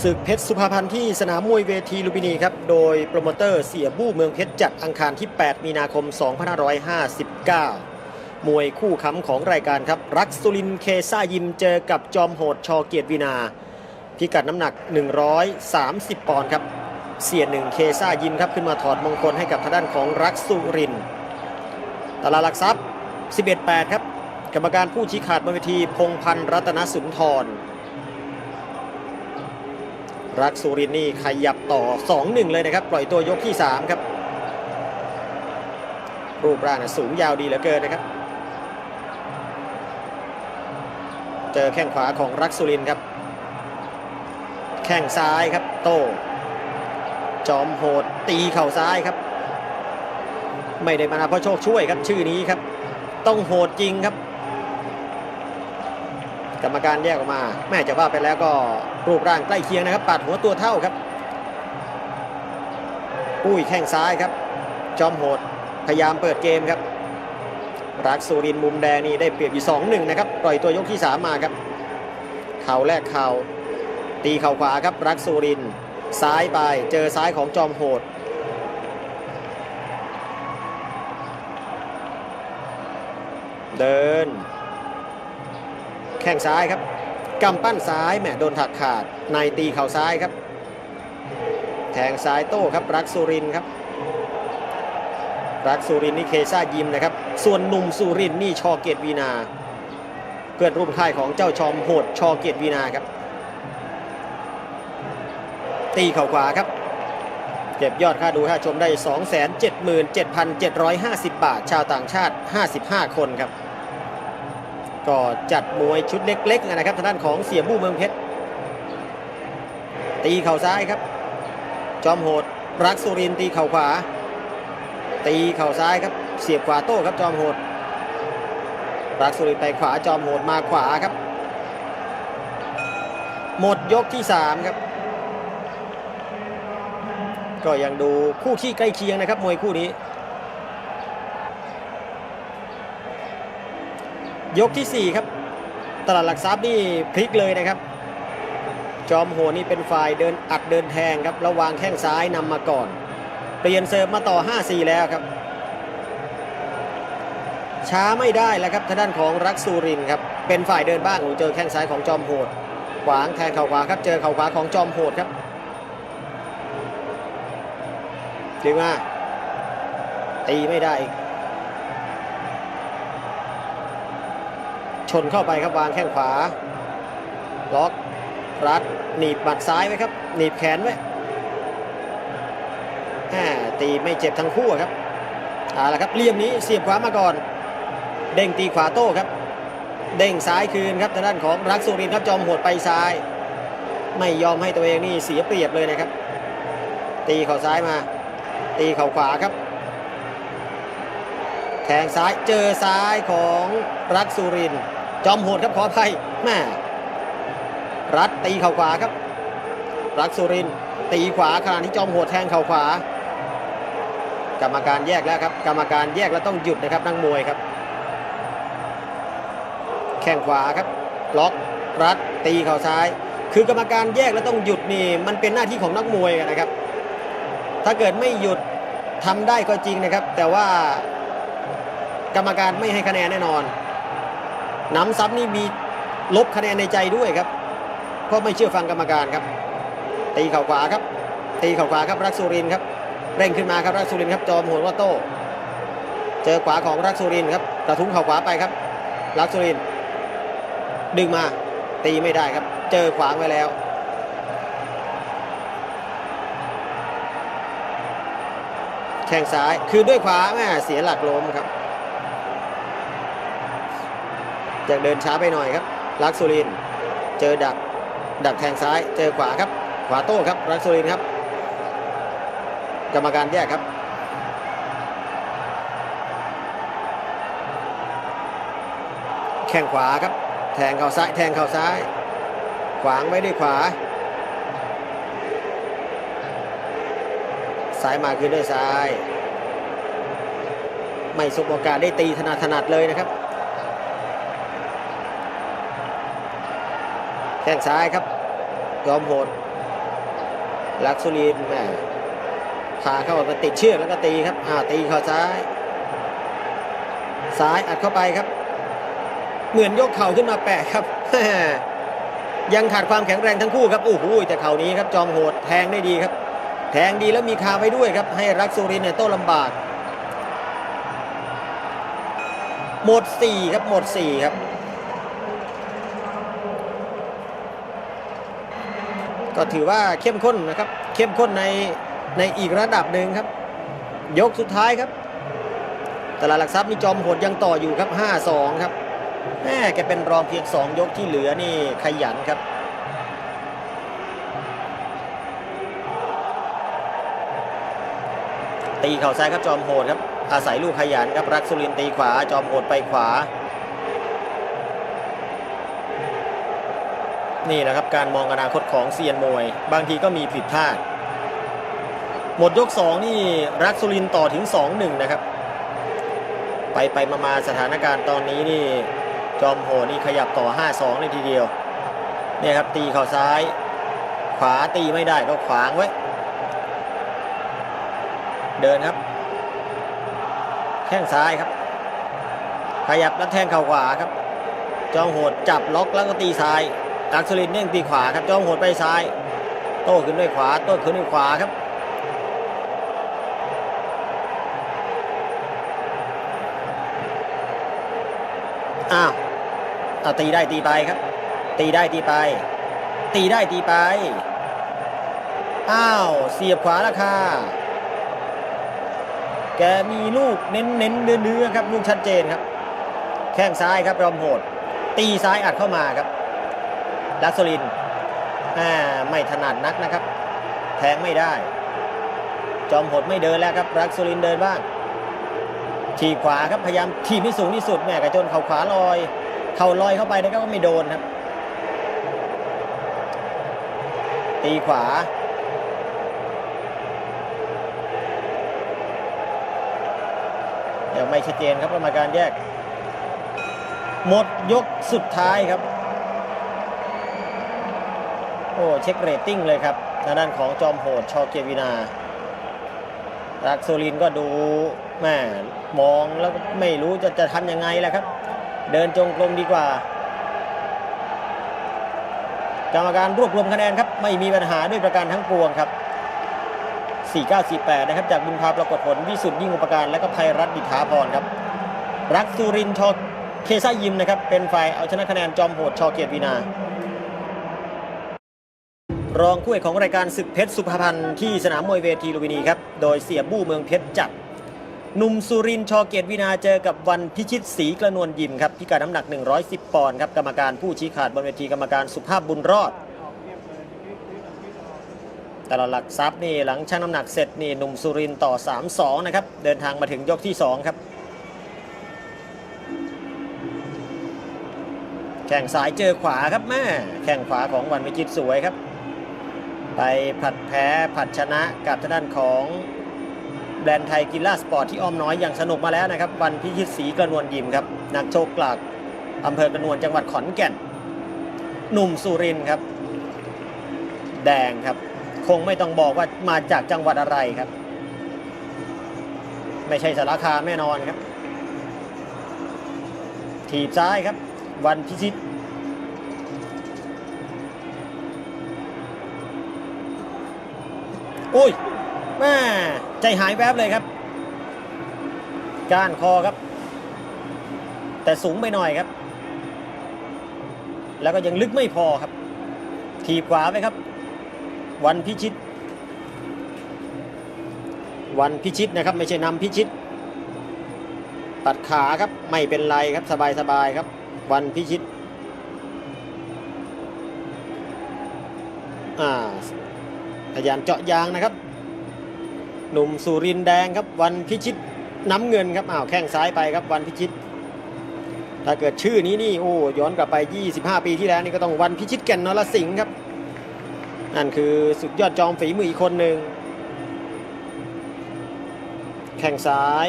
ศึกเพชรสุภาพันธ์ที่สนามมวยเวทีลุมพินีครับ โดยโปรโมเตอร์เสียบู้เมืองเพชรจัดอังคารที่ 8 มีนาคม 2559 มวยคู่ค้ำของรายการครับ รักสุรินเคซ่ายิมเจอกับจอมโหดชอเกียรติวินา พิกัดน้ำหนัก 130 ปอนด์ครับ เสียหนึ่งเคซ่ายิมครับขึ้นมาถอดมงคลให้กับทางด้านของรักสุรินตลาดหลักทรัพย์ 11-8 ครับ กรรมการผู้ชี้ขาดบนเวทีพงพันธ์รัตนสุนทร รักสุรินนี่ขยับต่อ 2-1 เลยนะครับ ปล่อยตัวยกที่ 3 ครับ รูปร่างสูงยาวดีเหลือเกินนะครับ เจอแข้งขวาของรักสุรินครับ แข้งซ้ายครับ โต จอมโหดตีเข่าซ้ายครับ ไม่ได้มาเพราะโชคช่วยครับชื่อนี้ครับ ต้องโหดจริงครับ กรรมการแยกออกมา แม่จะว่าไปแล้วก็ รูปร่างใกล้เคียงนะครับปัดหัวตัวเท่าครับอุ้ยแข้งซ้ายครับ จอมโหดพยายามเปิดเกมครับ รักสุรินมุมแดงนี่ได้เปรียบอยู่2 1นะครับปล่อยตัวยกที่ 3 มาครับเข่าแรกเข่าตีเข่าขวาครับ รักสุรินซ้ายไปเจอซ้ายของจอมโหดเดิน แข้งซ้ายครับ กำปั้นซ้ายแหมโดนถักขาดในตีเข่าซ้ายครับ แทงซ้ายโต้ครับรักสุรินครับ รักสุรินนี่เคซ่ายิมนะครับ ส่วนหนุ่มสุรินนี่ชอเกียตวีนา เพื่อนร่วมค่ายของเจ้าชอมโหดชอเกียตวีนาครับ ตีเข่าขวาครับเก็บยอดค่าดูค่าชมได้ 277,750 บาท ชาวต่างชาติ 55 คนครับ ก็จัดมวยชุดเล็กๆนะครับทางด้านของเสียบู้เมืองเพชรตีเข่าซ้ายครับ จอมโหดรักสุรินตีเข่าขวา ตีเข่าซ้ายครับ เสียบขวาโต้ครับจอมโหด รักสุรินไปขวาจอมโหดมาขวาครับ หมดยกที่ 3 ครับ ก็ยังดูคู่ขี้ใกล้เคียงนะครับมวยคู่นี้ ยกทีสี่ 4 ครับ ตลาดหลักทรัพย์นี่พลิกเลยนะครับ จอมโหดนี่เป็นฝ่ายเดินอัดเดินแทงครับ ระวางแข้งซ้ายนำมาก่อน เปลี่ยนเสิร์ฟมาต่อ 5-4 แล้วครับ ช้าไม่ได้แล้วครับทางด้านของรักซูรินครับ เป็นฝ่ายเดินบ้างโอ้เจอแข้งซ้ายของจอมโหด ขวางแทงเข่าขวาครับ เจอเข่าขวาของจอมโหดครับดึงมาตีไม่ได้อีก ชนเข้าไปครับวางแข้งขวา ล็อกรัดหนีบบัดซ้ายไว้ครับ หนีบแขนไว้แหม่ตีไม่เจ็บทั้งคู่ครับเอาละครับเลี่ยมนี้เสียบขวามาก่อน เด้งตีขวาโต้ครับ เด้งซ้ายคืนครับทางด้านของรักสุรินทร์ครับจอมโหดไปซ้าย ไม่ยอมให้ตัวเองนี่เสียเปรียบเลยนะครับ ตีเข่าซ้ายมา ตีเข่าขวาครับ แทงซ้ายเจอซ้ายของรักสุรินทร์ จอมโหดครับขออภัยแม่รัดตีเข่าขวาครับ รักสุรินตีขวาขณะที่จอมโหดแทงเข่าขวา กรรมการแยกแล้วครับ กรรมการแยกแล้วต้องหยุดนะครับนักมวยครับ แข้งขวาครับ ล็อกรัดตีเข่าซ้าย คือกรรมการแยกแล้วต้องหยุดนี่มันเป็นหน้าที่ของนักมวยนะครับ ถ้าเกิดไม่หยุดทำได้ก็จริงนะครับ แต่ว่ากรรมการไม่ให้คะแนนแน่นอน น้ำซับนี่มีลบคะแนนในใจด้วยครับ เพราะไม่เชื่อฟังกรรมการครับ ตีเข่าขวาครับ ตีเข่าขวาครับรักสุรินครับ เร่งขึ้นมาครับรักสุรินครับจอมโหดว่าโต้ เจอขวาของรักสุรินครับกระทุ้งเข่าขวาไปครับ รักสุรินดึงมาตีไม่ได้ครับ เจอขวางไว้แล้วแข้งซ้ายคืนด้วยขวาแม่เสียหลักล้มครับ จากเดินช้าไปหน่อยครับ ลักสุริน เจอดัก ดักแทงซ้าย เจอขวาครับ ขวาโต้ครับ ลักสุรินครับ กรรมการแยกครับแข้งขวาครับ แทงเข่าซ้าย แทงเข่าซ้าย ขวางไว้ด้วยขวา ซ้ายมาคืนด้วยซ้าย ไม่สบโอกาสได้ตีถนัดถนัดเลยนะครับ แข้งซ้ายครับ ยอมโหดลักษุลินแม่พาเข้ามาติดเชือกแล้วก็ตีครับอ่าตีเข้าซ้าย ซ้ายอัดเข้าไปครับ เหมือนยกเข่าขึ้นมาแปะครับ ยังขาดความแข็งแรงทั้งคู่ครับโอ้โหแต่เข่านี้ครับจอมโหดแทงได้ดีครับ แทงดีแล้วมีคาไว้ด้วยครับ ให้รักสุรินเนี่ยโต้ลำบาก หมด 4 ครับหมด 4 ครับ ก็ถือว่าเข้มข้นนะครับ เข้มข้นในในอีกระดับหนึ่งครับ ยกสุดท้ายครับตลาดหลักทรัพย์นี่จอมโหดยังต่ออยู่ครับ 5-2 ครับแม่แกเป็นรองเพียง 2 ยกที่เหลือนี่ขยันครับ ตีเข่าซ้ายครับจอมโหดครับ อาศัยลูกขยันครับรักสุรินตีขวาจอมโหดไปขวา นี่แหละครับการมองอนาคตของเซียนมวย บางทีก็มีผิดพลาด หมดยก 2 นี่รักสุรินต่อถึง 2-1 นะครับ ไปไปมามาสถานการณ์ตอนนี้นี่จอมโหดนี่ขยับต่อ 5-2 เลยทีเดียวเนี่ยครับตีเข่าซ้าย ขวาตีไม่ได้ก็ขวางไว้ เดินครับ แข้งซ้ายครับ ขยับแล้วแทงเข่าขวาครับ จอมโหดจับล็อกแล้วก็ตีซ้าย ดักสุรินเน่งตีขวาครับจอมโหดไปซ้าย โต้ขึ้นด้วยขวา โต้ขึ้นด้วยขวาครับอ้าวอาตีได้ตีไปครับ ตีได้ตีไป ตีได้ตีไปอ้าวเสียบขวาราคาแกมีลูกเน้นเน้นเนื้อเนื้อครับลูกชัดเจนครับ แข้งซ้ายครับรอมโหด ตีซ้ายอัดเข้ามาครับ ลักษลินไม่ถนัดนักนะครับ แทงไม่ได้ จอมหดไม่เดินแล้วครับรักสุรินเดินบ้างทีขวาครับพยายามทีไม่สูงที่สุดแม่กระจนเข่าขวาลอย เข่าลอยเข้าไปนะครับก็ไม่โดนครับ ตีขวายังไม่ชัดเจนครับกรรมการแยก หมดยกสุดท้ายครับ อ้เช็คเรตติ้งเลยครับทางด้านของจอมโหดชอเกียวินารักโซลินก็ดูแม่มองแล้วไม่รู้จะจะทำยังไงแหละครับ เดินจงกรมดีกว่า กรรมการรวบรวมคะแนนครับ ไม่มีปัญหาด้วยประการทั้งปวงครับ 4948 นะครับ จากบุญพาปรากฏผลวิสุทธิ์ยิ่งอุปการและก็ภัยรัฐดิษฐาพรครับ รักสุรินทร์ชอเคซ่ายิมนะครับ เป็นฝ่ายเอาชนะคะแนนจอมโหดชอเกียรติวินา รองคู่เอกของรายการศึกเพชรสุภพันธ์ที่สนามมวยเวทีลุมพินีครับ โดยเสียบู้เมืองเพชรจัดหนุ่มสุรินทร์ชอเกียรติวินาเจอกับวันพิชิตศรีกระนวลยิมครับพิกัดน้ำหนัก 110 ปอนด์ครับกรรมการผู้ชี้ขาดบนเวทีกรรมการสุภาพบุญรอดแต่ลอดหลักทรัพย์นี่หลังชั่งน้ำหนักเสร็จนี่หนุ่มสุรินต่อ 3-2 นะครับ เดินทางมาถึงยกที่ 2 ครับ แข่งซ้ายเจอขวาครับแม่แข่งขวาของวันวิจิตสวยครับ ไปผัดแพ้ผัดชนะกับทางด้านของแบรนด์ไทยกีฬาสปอร์ตที่อ้อมน้อยอย่างสนุกมาแล้วนะครับวันพิชิตศรีกระนวลยิมครับนักโชคกลากอำเภอกระนวลจังหวัดขอนแก่น หนุ่มสุรินครับ แดงครับ คงไม่ต้องบอกว่ามาจากจังหวัดอะไรครับ ไม่ใช่สารคามแน่นอนครับ ถีบซ้ายครับ วันพิชิต อุ้ยแม่ใจหายแวบเลยครับ ก้านคอครับ แต่สูงไปหน่อยครับ แล้วก็ยังลึกไม่พอครับทีบขวาไปครับ วันพิชิต วันพิชิตนะครับ ไม่ใช่นำพิชิต ตัดขาครับไม่เป็นไรครับสบายสบายครับ วันพิชิต อ่า พยายามเจาะยางนะครับ หนุ่มสุรินแดงครับวันพิชิตน้ำเงินครับอ้าวแข้งซ้ายไปครับวันพิชิต ถ้าเกิดชื่อนี้นี่โอ้ย้อนกลับไป 25 ปีที่แล้วนี่ก็ต้องวันพิชิตแก่นนรสิงห์ครับนั่นคือสุดยอดจอมฝีมืออีกคนหนึ่งแข่งซ้าย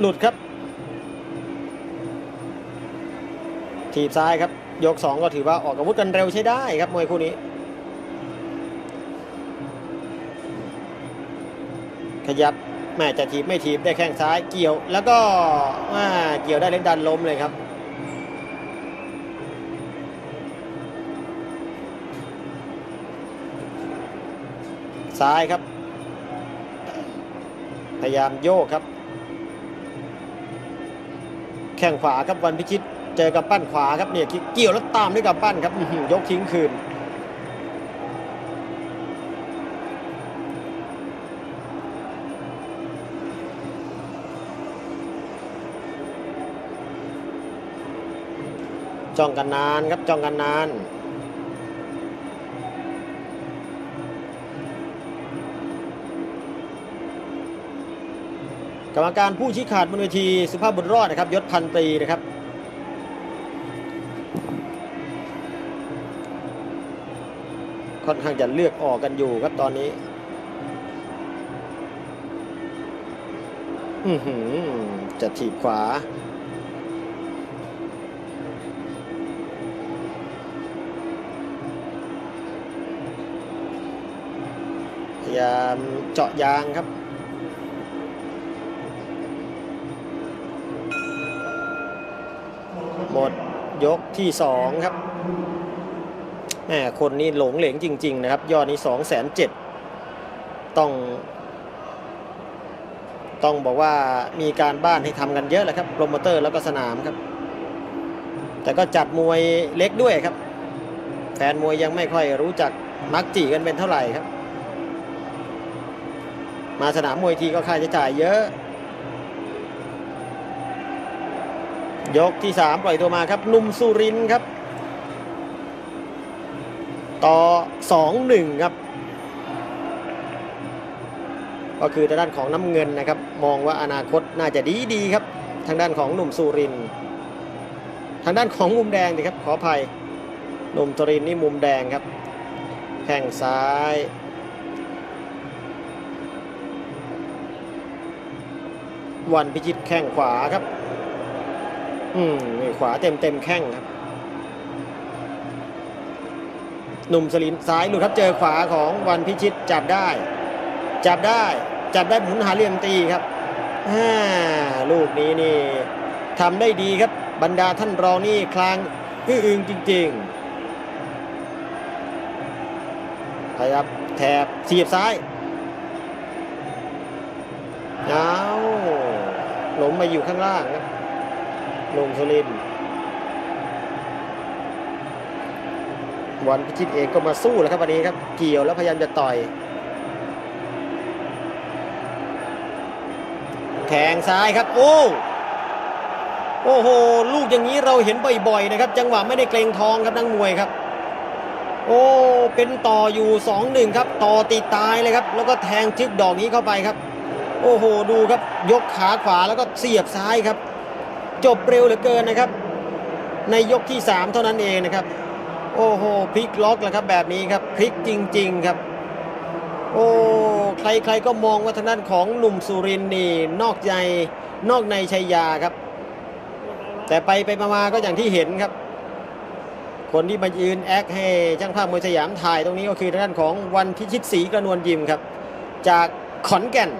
หลุดครับ ทีบซ้ายครับ ยก 2 ก็ถือว่าออกอาวุธกันเร็วใช้ได้ครับมวยคู่นี้ ขยับแม่จะทีบไม่ทีบได้แข้งซ้ายเกี่ยว แล้วก็อ่าเกี่ยวได้เล่นดันล้มเลยครับซ้ายครับ พยายามโยกครับ แข้งขวาครับวันพิชิต เจอกับปั้นขวาครับเนี่ยเกี่ยวแล้วตามด้วยกับปั้นครับยกทิ้งคืน จ้องกันนานครับจ้องกันนานกรรมการผู้ชี้ขาดบนเวทีสุภาพบุญรอดนะครับยศพันตรีนะครับค่อนข้างจะเลือกออกกันอยู่ครับตอนนี้อือหือจะถีบขวา พยายามเจาะยางครับหมดยกที่สองครับแหมคนนี้หลงเหลงจริง ๆ นะครับ ยอดนี้สองแสนเจ็ดต้อง ต้องบอกว่ามีการบ้านให้ทำกันเยอะแหละครับโปรโมเตอร์แล้วก็สนามครับ แต่ก็จัดมวยเล็กด้วยครับ แฟนมวยยังไม่ค่อยรู้จักมักจีกันเป็นเท่าไหร่ครับ มาสนามมวยทีก็ค่าใช้จ่ายเยอะ ยกที่ 3 ปล่อยตัวมาครับนุ่มสุรินครับ ต่อ 2-1 ครับ ก็คือทางด้านของน้ำเงินนะครับ มองว่าอนาคตน่าจะดีดีครับ ทางด้านของหนุ่มสุรินทางด้านของมุมแดงดีครับขออภัยหนุ่มสุรินนี่มุมแดงครับแข้งซ้าย วันพิชิตแข้งขวาครับ อืมขวาเต็มเต็มแข้งครับ หนุ่มสลินซ้ายหลุดครับเจอขวาของวันพิชิตจับได้ จับได้ จับได้หมุนหาเหลี่ยมตีครับอ่าลูกนี้นี่ทำได้ดีครับ บรรดาท่านรองนี่คลางอื้ออึงจริงๆพยายามแถบเสียบซ้ายเอา หล้มมาอยู่ข้างล่างครับลงสุรินวันพิชิตเองก็มาสู้แล้วครับวันนี้ครับ เกี่ยวแล้วพยายามจะต่อย แทงซ้ายครับ โอ้โอ้โห ลูกอย่างนี้เราเห็นบ่อยๆนะครับ จังหวะไม่ได้เกรงทองครับนักมวยครับ โอ้ เป็นต่ออยู่2อหนึ่งครับ ต่อตีตายเลยครับ แล้วก็แทงจึกดอกนี้เข้าไปครับ โอ้โหดูครับยกขาขวาแล้วก็เสียบซ้ายครับ จบเร็วเหลือเกินนะครับ ในยกที่ 3 เท่านั้นเองนะครับ โอ้โหพลิกล็อกแล้วครับแบบนี้ครับพลิกจริง ๆครับ โอ้ใครๆก็มองว่าทางด้านของหนุ่มสุรินนี่นอกใจนอกในชัยยาครับ แต่ไปไปมาๆก็อย่างที่เห็นครับ คนที่มายืนแอคให้ช่างภาพมวยสยามถ่ายตรงนี้ก็คือทางด้านของวันพิชิตศรีกระนวลยิมครับ จากขอนแก่น